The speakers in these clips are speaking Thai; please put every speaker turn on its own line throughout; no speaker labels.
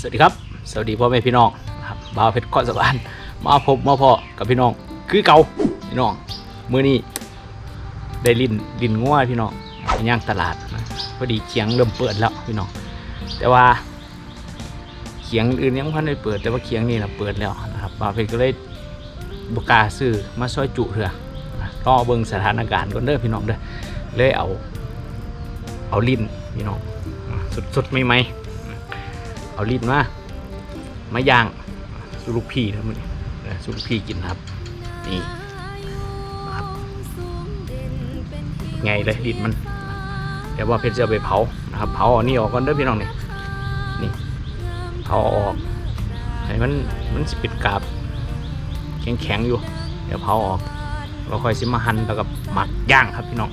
สวัสดีครับ สวัสดีพ่อแม่พี่น้องครับบ่าวเพชรเกาะสะพานมาพบมาพอกับพี่น้อง คือเก่าพี่น้องมื้อนี้ได้ลินลินงัวพี่น้องย่างตลาดพอดีเคียงเริ่มเปิดแล้วพี่น้อง แต่ว่าเคียงอื่นยังพันได้เปิดแต่ว่าเคียงนี่นะเปิดแล้วนะครับบ่าวเพชรก็เลยบกาซื้อมาซอยจุเถอะนะรอเบิ่งสถานการณ์ก่อนเด้อพี่น้องเด้อเลยเอา เอาลิ้นพี่น้องสดๆใหม่ๆ เอาลิ้นมามาย่างสุลูกพี่นะมึงสุลูกพี่กินนะครับนี่นะครับไงเลยลิ้นมันเดี๋ยวว่าเพชรจะไปเผานะครับเผาอันนี้ออกก่อนเด้อพี่น้องนี่นี่เผาออกให้มันมันสิป็นกาบแข็งๆอยู่ เดี๋ยวเผาออกเราค่อยสิมาหั่นแล้วก็หมักย่างครับพี่น้อง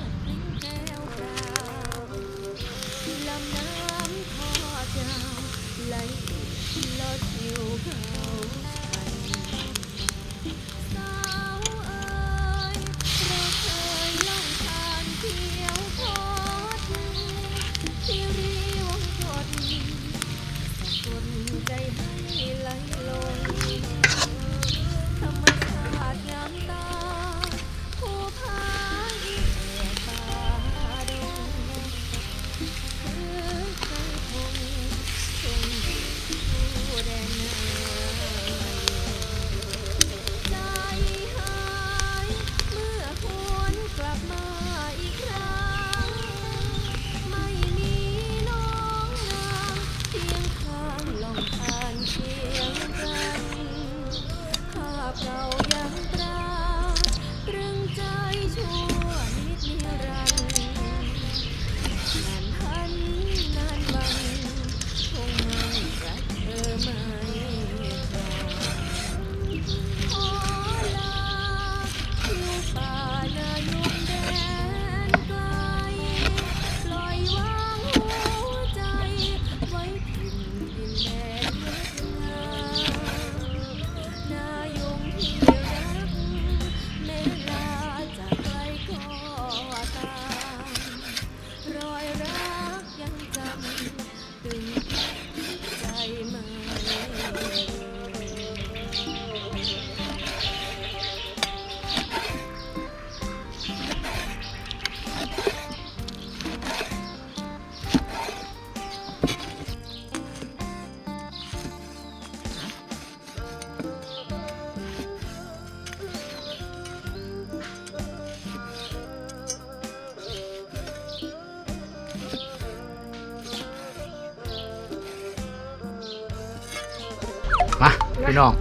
พี่น้อง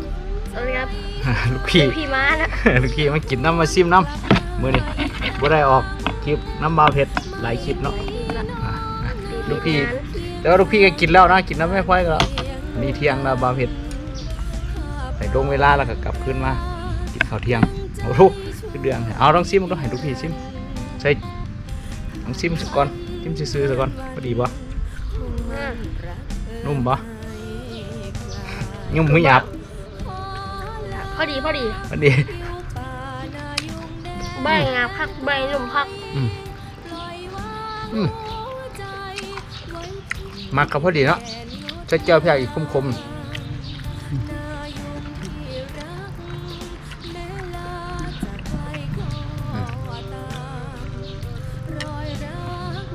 สวัสดีครับ
ลูกพี่
พี่ม้านะ
ลูกพี่มากินน้ำมาซิมน้ำมือนี่บ่ได้ออกคลิปน้ำบาวเผ็ดหลายคลิปเนาะอะอะลูกพี่แต่ว่าลูกพี่ก็กินแล้วนะกินน้ำไม่ค่อยก็แล้วนี่เที่ยงแล้วบาวเผ็ดใส่ตรงเวลาแล้วก็กลับขึ้นมากินข้าวเที่ยงโอ้โหคือเดืองเอาต้องซิมต้องให้ลูกพี่ซิมใส่ต้องซิมสักก่อนซิมซื้อๆสักก่อนพอดีบ่นุ่มบ่ยุ่มมือหยาบ
พอดีพอดี
พอดี
ใบงาพักใบลมพัก
อืมอืมมักกับพอดีเนาะใช้เจียวเพียอีกคมๆอืม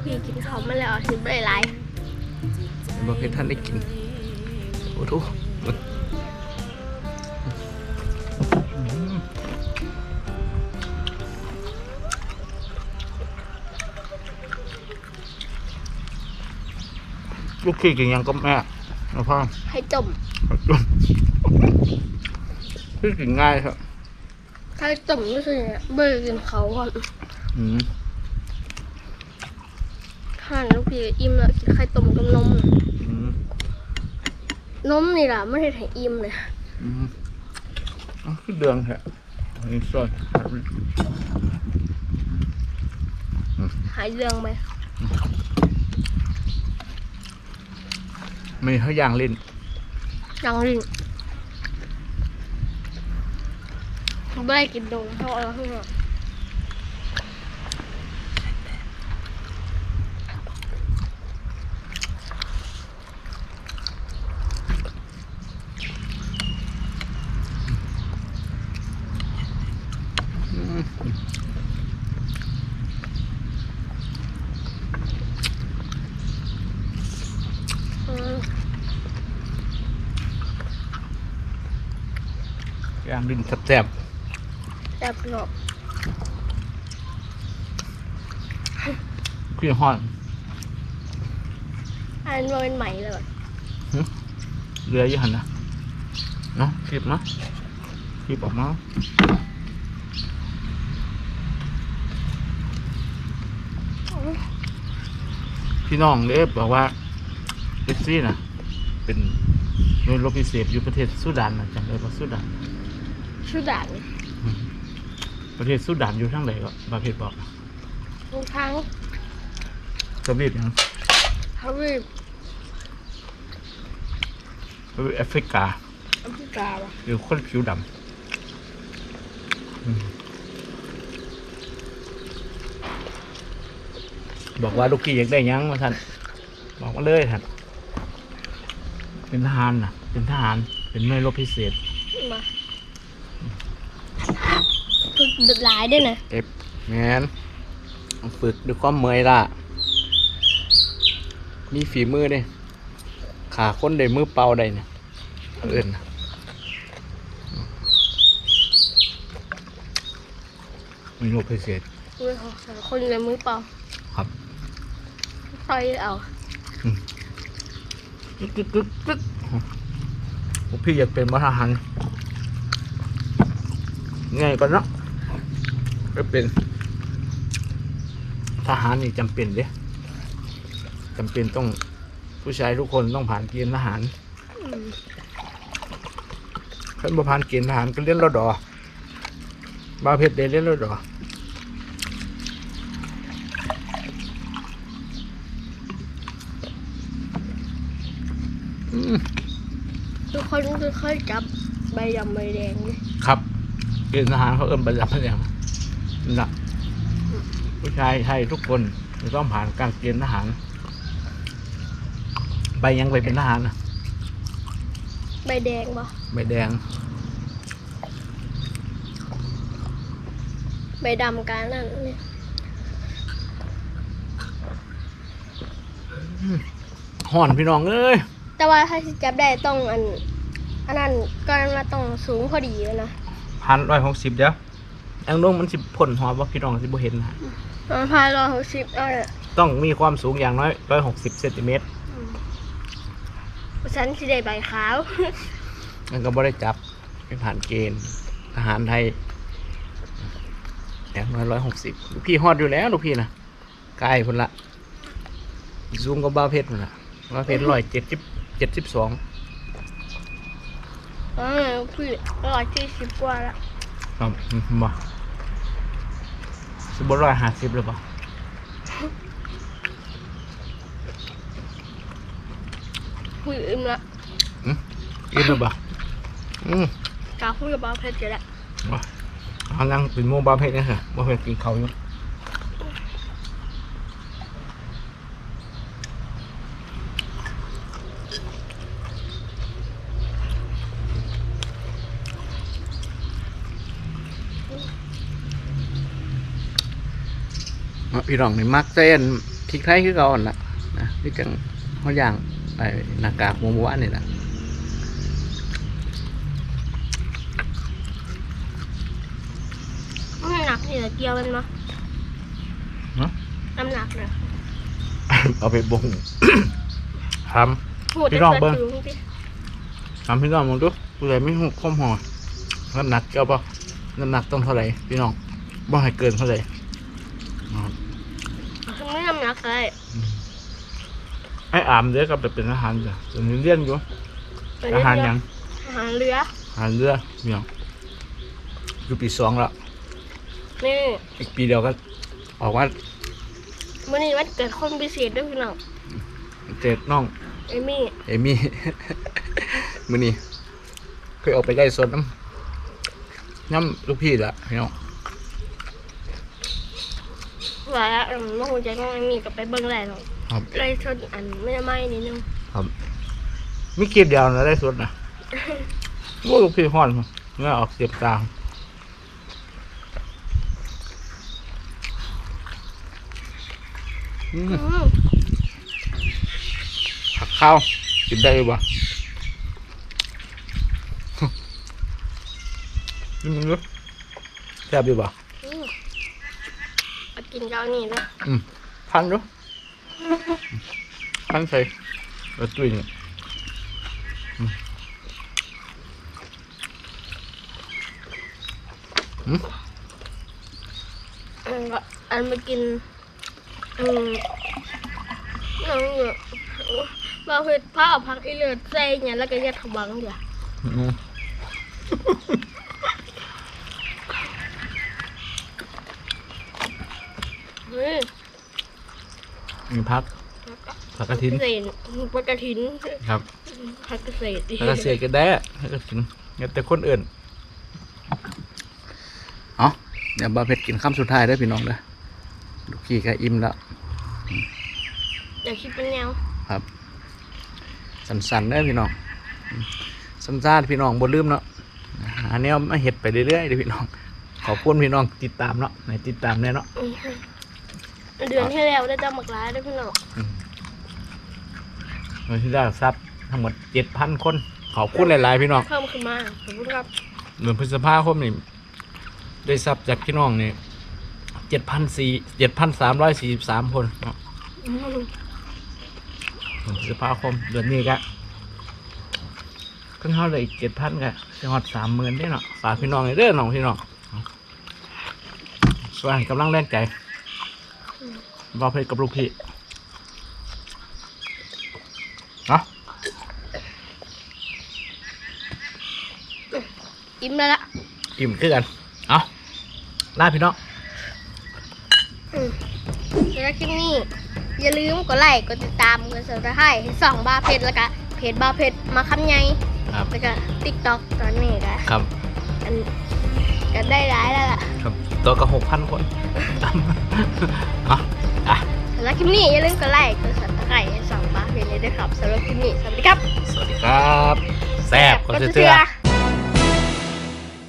พี่กินเขามาแล้วสิบได้ไร
เมื่อเพชรท่านได้กินโอ้โห ลูกขี้กินยังก็แม่นะพ่อ
ให้จม
พี่กินง่ายครับ
ให้จมก็คือเบอร์กินเขาก่อน
อืม
ห่านลูกพี่อิ่มแล้วกินไข่ต้มกับนม
อืม
นมนี่ล่ะไม่ได้ให้อิ่มเลย
อืมอ๋อคือเดืองแฮะอันนี้ซอย
หายเรื่องไหม
มีขาย่างลิ้น
ยังลิงเขาไม่ได้กินโดนเขาเอาขึ้น
มางดินแซ่บ
แซ่บเนาะ
ๆพี่ห้อน
อันมันเป็นใหม่เลยว่ะ
เรืออยี่หันนะเนาะคลิปนะคลิปออกมาพี่น้องเล็บบอกว่าเอฟซี่นะเป็นหน่วยรบพิเศษอยู่ประเทศสุดานนะจำได้ปะสุดาน
ชุดด่าน
ประเทศสุดานอยู่ทางไหนก็ประเทศบอก
ทุกครั้ง
สำเร็จยัง
เขารีบ
สำเร็จแอฟริกา
อเมริกาว่ะ
หรือคนผิวดำอืมบอกว่าลูกกี้อยากได้หยังมาท่านบอกมาเลยท่านเป็นทหารนะเป็นทหารเป็นหน่วยรบพิเศษ
มา ฝึกแบบหลายด้วยนะ
เอฟแมนฝึกด้วยความเมื่อยล่ะมีฝีมือเด้ขาคนได้มือเปล่าได้เนี่ยเอื่นน่ะมีรบพิเศษ
มือของคนในมือเปล่า
ครับ
ใส่เอา
กึกกึกกึกกึกพวกพี่อยากเป็นทหาร ไงก่อนเนาะก็เป็น ทหารนี่จำเป็นเด้จำเป็นต้องผู้ชายทุกคนต้องผ่านเกณฑ์ทหาร
อืม
ถ้าบ่ผ่านเกณฑ์ทหารก็เล่นรถดอบาวเพชรได้เล่นรถดออืม
ทุกคนก็เคยจับใบดำใบแดงเลย
ครับเกณฑ์ทหารเขาเอิ้นประจำประจำนะผู้ชายไทยทุกคนจะต้องผ่านการเกณฑ์ทหาร ใบยังไปเป็นทหารนะ
ใบแดงปะ
ใบแดง
ใบดำการนั่นเนี่ย
ห่อนพี่น้องเอ้ย
แต่ว่าถ้าสิจับได้ต้องอันอันนั้นก็มาต้องสูงพอดีเลยนะ
พันร้อยหกสิบเดี๋ยวอังลงมันสิผลหอว่าพี่น้องสิบ่เห็นนะ
มันพายรอหกสิบเอาเนี่ย
ต้องมีความสูงอย่างน้อยร้อยหกสิบเซนติเมตร
ฉันสิได้ใบขาว
มันก็บ่ได้จับไม่ผ่านเกณฑ์ทหารไทยอย่างน้อยร้อยหกสิบลูกพี่ฮอดอยู่แล้วลูกพี่นะใกล้พุ่นละซูงก็บ้าเพชรพุ่นละบ้าเพชรร้อยเจ็ดสิบเจ็ดสิบสอง
อ๋อพี่ร้อยสี่สิบกว่าละ
ครับอืมบ่สิบร้อยห้าสิบหรือเปล่า
คุยอิ่มละ
กินหรือเปล่าอืม
กาคุยกับบ้าเพชรกันละ
ว่าเขานั่งเป็นโมบ้าเพชรนะฮะบ้าเพชรกินเขาอยู่ พี่น้องนี่มักเส้นพริกไทยคือเก่าอ่อนละนะพี่จังเขาย่างไอ้หน้ากากหมูหมูอันนี่แหละ
น้ำหนักนี่เกี่ยวกันเนาะ
ฮะ
น้ำหนักเนี่ย
เอาไปบ่งท
พูด
พี่น้องเบิ่ง
แต่สูสิำ
ทำพี่น้องมึงดูผู้ใดไม่หูข้อมหอน้ำหนักเจ้าปะน้ำหนักต้องเท่าไหร่พี่น้องบ่ให้เกินเท่าไหร่อ๋อ
ไม่น้ำหนัก เลย
ไอ้อามเด้อก็ไปเป็นอาหารจ้ะตอนนี้เรียนอยู่อาหารหยัง
อาหารเรือ
อาหารเรือพี่น้องอยู่ปีสองแล้ว
นี่
อีกปีเดียวก็ออกว่า
มื่อนี้วันเกิดคนพิเศษด้วยพี่น้อง
เจ็ดน้อง
เอมี่
เอมี่มื้อนี้เคยออกไปได้สดน้ำน้ำลูกพี่ละพี่น้อง
ว่าแล้วอืมน้องใจน้องเอมี่ก็ไปเบิ้งแหล่เนาะ
ครับ
ไล่ชนอันไม่ได้ไหม้นิดนึง
มีคลิปเดียวนะได้สุดนะว่าลูกพี่ห้อนเมื่อออกเสียบกลางอืม
อืม
ผักข้าวกินได้ปะนี่มึงรู้แซ่บอยู่ป่ะ
อืมเอา กินเจ้านี่นะ
อืมพันรู้พันใส่แล้วตุ้ยนี่อืมอืม
อันก็อันมากินอืมน้องอยู่บาเพ็ดผ้าเอาพักอีเลือดใส่เนี่ยแล้วก็ยัดขบังเดี๋ยว
อืม
เฮ้ย
มีพัก ผักกระถิน
เกษตรผักกระถิน
ครับ
ผักเกษตร
ผักกระเสียก็ได้ผักกระถินงั้นแต่คนอื่นเอาเดี๋ยวบาเพ็ดกินข้ามสุดท้ายได้อพี่น้องเด้อลูกพี่ก็อิ่มแล้ว
เดี๋ยวคิดเป็นแนว
ครับสันๆเด้อพี่น้องอืมสันซาดพี่น้องบนลืมเนาะอันนี้มาเห็ดไปเรื่อยๆเด้อพี่น้องขอบคุณพี่น้องติดตามเนาะในติดตามแน่เนาะ
อืม เดือนที่แล้วได้จำหมักร้ายได้พี่น้อง
วันที่ได้ทรัพย์ทั้งหมดเจ็ดพันคน ขอบคุณหลายๆพี่น้อง
เพิ่มขึ้นมาขอบคุณครับ
เดือนพฤษภาคมนี่ได้ทรัพย์จากพี่น้องนี่เจ็ดพันสี่เจ็ดพันสามร้อยสี่สิบสามคนเนาะ
อืม
เดือนพฤษภาคมเดือนนี้ก็ขึ้นเท่าเลยอีกเจ็ดพันก็จังหวัดสามหมื่นได้เนาะฝากพี่น้องเลยเด้อน้องพี่น้องส่วนกำลังแรงใจ บอเพชรกับลูกพี่เนาะ
อิ่มแล้วล่ะ
อิ่มขึ้นกัน เอาลาพี่น้อง
อืมแล้วคลิปนี้ อย่าลืมกดไลค์กดติดตามกดซับสไครต์ให้สองบาเพชรแล้วก็เพจบาเพชรมาคำไง
ครับ
แล้วก็ติ๊กต็อกตอนนี้ก็
ครับ
อันก็ได้ร้ายแล้วล่ะ
ครับ ตัวก็หกพันคนเอาอะ
สำหรับคลิปนี้อย่าลืมกดไลค์กดซับสไครต์ให้สองบาเพชรเลยด้วยครับสำหรับคลิปนี้สวัสดีครับ
สวัสดีครับ แซ่บคน
กด
เชื่
เชื่
อ
อ